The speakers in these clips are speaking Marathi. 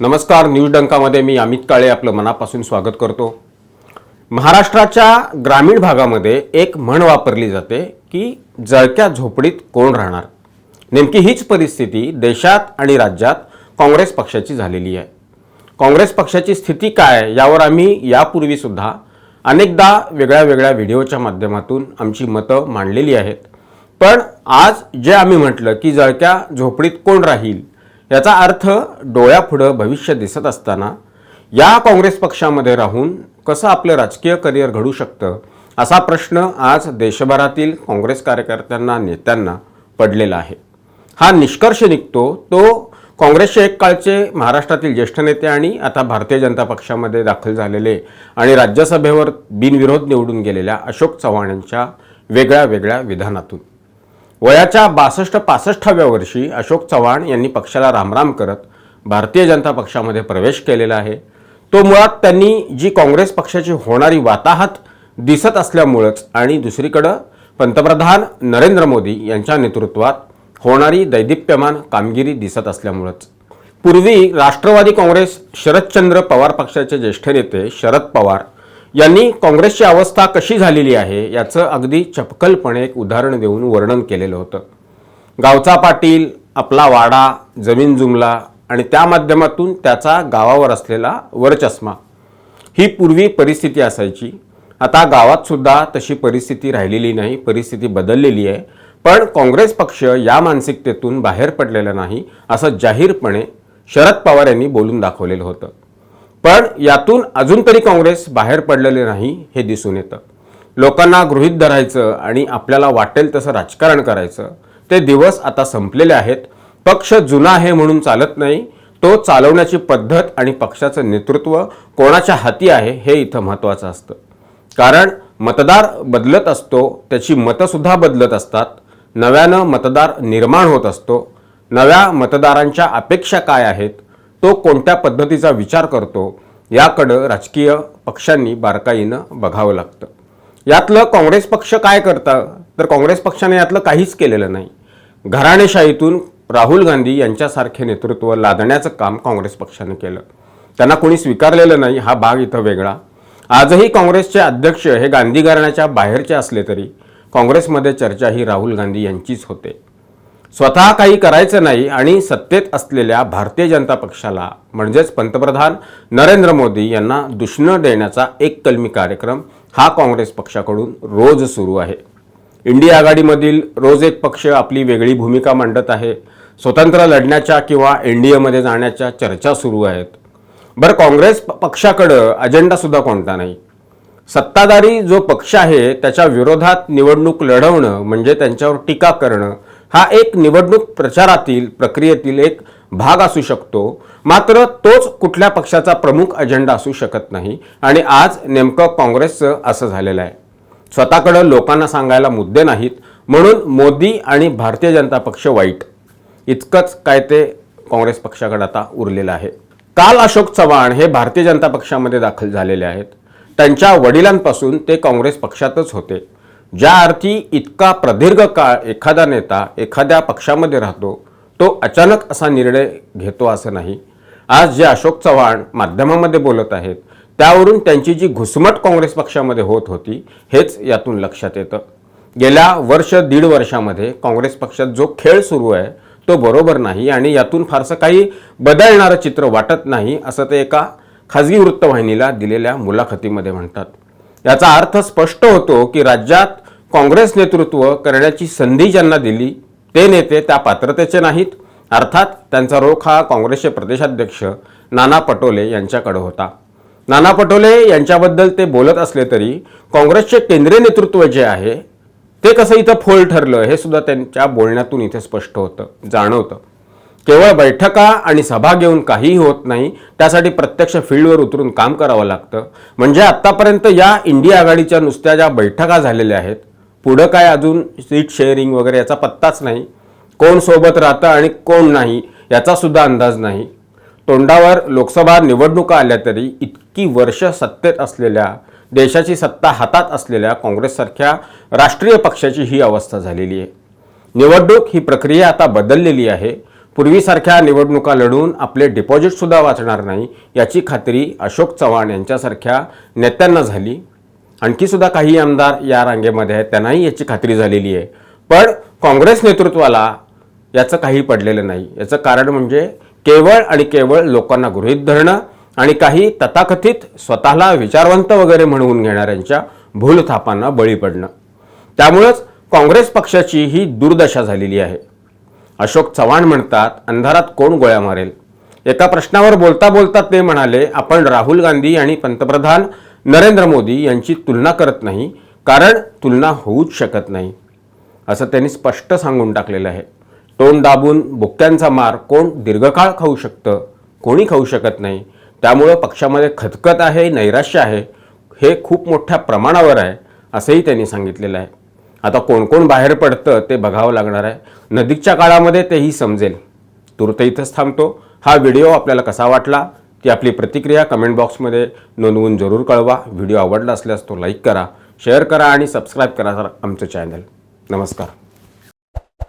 नमस्कार न्यूज डंकामध्ये मी अमित काळे आपलं मनापासून स्वागत करतो. महाराष्ट्राच्या ग्रामीण भागामध्ये एक म्हण वापरली जाते की जळक्या झोपडीत कोण राहणार? नेमकी हीच परिस्थिती देशात आणि राज्यात काँग्रेस पक्षाची झालेली आहे. काँग्रेस पक्षाची स्थिती काय यावर आम्ही यापूर्वीसुद्धा अनेकदा वेगळ्या वेगळ्या व्हिडिओच्या माध्यमातून आमची मतं मांडलेली आहेत. पण आज जे आम्ही म्हटलं की जळक्या झोपडीत कोण राहील याचा अर्थ डोळ्यापुढं भविष्य दिसत असताना या काँग्रेस पक्षामध्ये राहून कसं आपलं राजकीय करिअर घडू शकतं असा प्रश्न आज देशभरातील काँग्रेस कार्यकर्त्यांना नेत्यांना पडलेला आहे. हा निष्कर्ष निघतो तो काँग्रेसचे एक काळचे महाराष्ट्रातील ज्येष्ठ नेते आणि आता भारतीय जनता पक्षामध्ये दाखल झालेले आणि राज्यसभेवर बिनविरोध निवडून गेलेल्या अशोक चव्हाण यांच्या वेगळ्या वेगळ्या विधानातून. वयाच्या बासष्ट पासष्टाव्या वर्षी अशोक चव्हाण यांनी पक्षाला रामराम करत भारतीय जनता पक्षामध्ये प्रवेश केलेला आहे. तो मुळात त्यांनी जी काँग्रेस पक्षाची होणारी वाताहत दिसत असल्यामुळंच आणि दुसरीकडं पंतप्रधान नरेंद्र मोदी यांच्या नेतृत्वात होणारी दैदिप्यमान कामगिरी दिसत असल्यामुळंच. पूर्वी राष्ट्रवादी काँग्रेस शरदचंद्र पवार पक्षाचे ज्येष्ठ नेते शरद पवार यांनी काँग्रेसची अवस्था कशी झालेली आहे याचं अगदी चपकलपणे एक उदाहरण देऊन वर्णन केलेलं होतं. गावचा पाटील आपला वाडा जमीन जुमला आणि त्या माध्यमातून त्याचा गावावर असलेला वरचष्मा. ही पूर्वी परिस्थिती असायची. आता गावातसुद्धा तशी परिस्थिती राहिलेली नाही परिस्थिती बदललेली आहे. पण काँग्रेस पक्ष या मानसिकतेतून बाहेर पडलेला नाही असं जाहीरपणे शरद पवार यांनी बोलून दाखवलेलं होतं. पण यातून अजून तरी काँग्रेस बाहेर पडलेले नाही हे दिसून येतं. लोकांना गृहीत धरायचं आणि आपल्याला वाटेल तसं राजकारण करायचं ते दिवस आता संपलेले आहेत. पक्ष जुना आहे म्हणून चालत नाही. तो चालवण्याची पद्धत आणि पक्षाचं नेतृत्व कोणाच्या हाती आहे हे इथं महत्त्वाचं असतं. कारण मतदार बदलत असतो त्याची मतंसुद्धा बदलत असतात. नव्यानं मतदार निर्माण होत असतो. नव्या मतदारांच्या अपेक्षा काय आहेत? तो कोणत्या पद्धतीचा विचार करतो याकडं राजकीय पक्षांनी बारकाईनं बघावं लागतं. यातलं काँग्रेस पक्ष काय करतं? तर काँग्रेस पक्षाने यातलं काहीच केलेलं नाही. घराणेशाहीतून राहुल गांधी यांच्यासारखे नेतृत्व लादण्याचं काम काँग्रेस पक्षाने केलं. त्यांना कोणी स्वीकारलेलं नाही हा भाग इथं वेगळा. आजही काँग्रेसचे अध्यक्ष हे गांधी घराण्याच्या बाहेरचे असले तरी काँग्रेसमध्ये चर्चा ही राहुल गांधी यांचीच होते. स्वतः काही करायचं नाही आणि सत्तेत असलेल्या भारतीय जनता पक्षाला म्हणजेच पंतप्रधान नरेंद्र मोदी यांना दुष्ण देण्याचा एक कलमी कार्यक्रम हा काँग्रेस पक्षाकडून रोज सुरू आहे. इंडिया आघाडीमधील रोज एक पक्ष आपली वेगळी भूमिका मांडत आहे. स्वतंत्र लढण्याच्या किंवा एन डी एमध्ये जाण्याच्या चर्चा सुरू आहेत. बरं काँग्रेस पक्षाकडं अजेंडासुद्धा कोणता नाही? सत्ताधारी जो पक्ष आहे त्याच्या विरोधात निवडणूक लढवणं म्हणजे त्यांच्यावर टीका करणं हा एक निवडणूक प्रचारातील प्रक्रियेतील एक भाग असू शकतो. मात्र तोच कुठल्या पक्षाचा प्रमुख अजेंडा असू शकत नाही आणि आज नेमकं काँग्रेसचं असं झालेलं आहे. स्वतःकडं लोकांना सांगायला मुद्दे नाहीत म्हणून मोदी आणि भारतीय जनता पक्ष वाईट. इतकंच काय ते काँग्रेस पक्षाकडे आता उरलेलं आहे. काल अशोक चव्हाण हे भारतीय जनता पक्षामध्ये दाखल झालेले आहेत. त्यांच्या वडिलांपासून ते काँग्रेस पक्षातच होते. ज्या अर्थी इतका प्रदीर्घ काळ एखादा नेता एखाद्या पक्षामध्ये राहतो तो अचानक असा निर्णय घेतो असं नाही. आज जे अशोक चव्हाण माध्यमामध्ये बोलत आहेत त्यावरून त्यांची जी घुसमट काँग्रेस पक्षामध्ये होत होती हेच यातून लक्षात येतं. गेल्या वर्ष दीड वर्षामध्ये काँग्रेस पक्षात जो खेळ सुरू आहे तो बरोबर नाही आणि यातून फारसं काही बदलणारं चित्र वाटत नाही असं ते एका खाजगी वृत्तवाहिनीला दिलेल्या मुलाखतीमध्ये म्हणतात. याचा अर्थ स्पष्ट होतो की राज्यात काँग्रेस नेतृत्व करण्याची संधी ज्यांना दिली ते नेते त्या पात्रतेचे नाहीत. अर्थात त्यांचा रोख हा काँग्रेसचे प्रदेशाध्यक्ष नाना पटोले यांच्याकडे होता. नाना पटोले यांच्याबद्दल ते बोलत असले तरी काँग्रेसचे केंद्रीय नेतृत्व जे आहे ते कसं इथं फोल ठरलं हे सुद्धा त्यांच्या बोलण्यातून इथे स्पष्ट होतं जाणवतं. केवळ बैठका आणि सभा घेऊन काहीही होत नाही त्यासाठी प्रत्यक्ष फील्डवर उतरून काम करावं लागतं. म्हणजे आत्तापर्यंत या इंडिया आघाडीच्या नुसत्या ज्या बैठका झालेल्या आहेत पुढं काय अजून सीट शेअरिंग वगैरे याचा पत्ताच नाही. कोण सोबत राहतं आणि कोण नाही याचासुद्धा अंदाज नाही. तोंडावर लोकसभा निवडणुका आल्या तरी इतकी वर्ष सत्तेत असलेल्या देशाची सत्ता हातात असलेल्या काँग्रेससारख्या राष्ट्रीय पक्षाची ही अवस्था झालेली आहे. निवडणूक ही प्रक्रिया आता बदललेली आहे. पूर्वीसारख्या निवडणुका लढून आपले डिपॉझिटसुद्धा वाचणार नाही याची खात्री अशोक चव्हाण यांच्यासारख्या नेत्यांना झाली. आणखी सुद्धा काही आमदार या रांगेमध्ये आहेत त्यांनाही याची खात्री झालेली आहे. पण काँग्रेस नेतृत्वाला याचं काही पडलेलं नाही. याचं कारण म्हणजे केवळ आणि केवळ लोकांना गृहीत धरणं आणि काही तथाकथित स्वतःला विचारवंत वगैरे म्हणवून घेणाऱ्यांच्या भूलथापांना बळी पडणं. त्यामुळंच काँग्रेस पक्षाची ही दुर्दशा झालेली आहे. अशोक चव्हाण म्हणतात अंधारात कोण गोळ्या मारेल? एका प्रश्नावर बोलता बोलता ते म्हणाले आपण राहुल गांधी आणि पंतप्रधान नरेंद्र मोदी यांची तुलना करत नाही कारण तुलना होऊच शकत नाही. असं त्यांनी स्पष्ट सांगून टाकलेलं आहे. तोंड दाबून बुक्क्यांचा मार कोण दीर्घकाळ खाऊ शकतं? कोणी खाऊ शकत नाही. त्यामुळं पक्षामध्ये खतखत आहे नैराश्य आहे. हे खूप मोठ्या प्रमाणावर आहे असंही त्यांनी सांगितलेलं आहे. आता कोण कोण बाहेर पडतं ते बघावं लागणार आहे. नदीकच्या काळामध्ये तेही समजेल. तुर्त इथंच थांबतो. हा व्हिडिओ आपल्याला कसा वाटला? ती आपली प्रतिक्रिया कमेंट बॉक्समध्ये नोंदवून जरूर कळवा. व्हिडिओ आवडला असल्यास तो लाईक करा शेअर करा आणि सबस्क्राईब करा सर आमचं चॅनल. नमस्कार.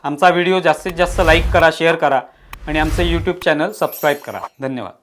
आमचा व्हिडिओ जास्तीत जास्त लाईक करा शेअर करा आणि आमचं यूट्यूब चॅनल सबस्क्राईब करा. धन्यवाद.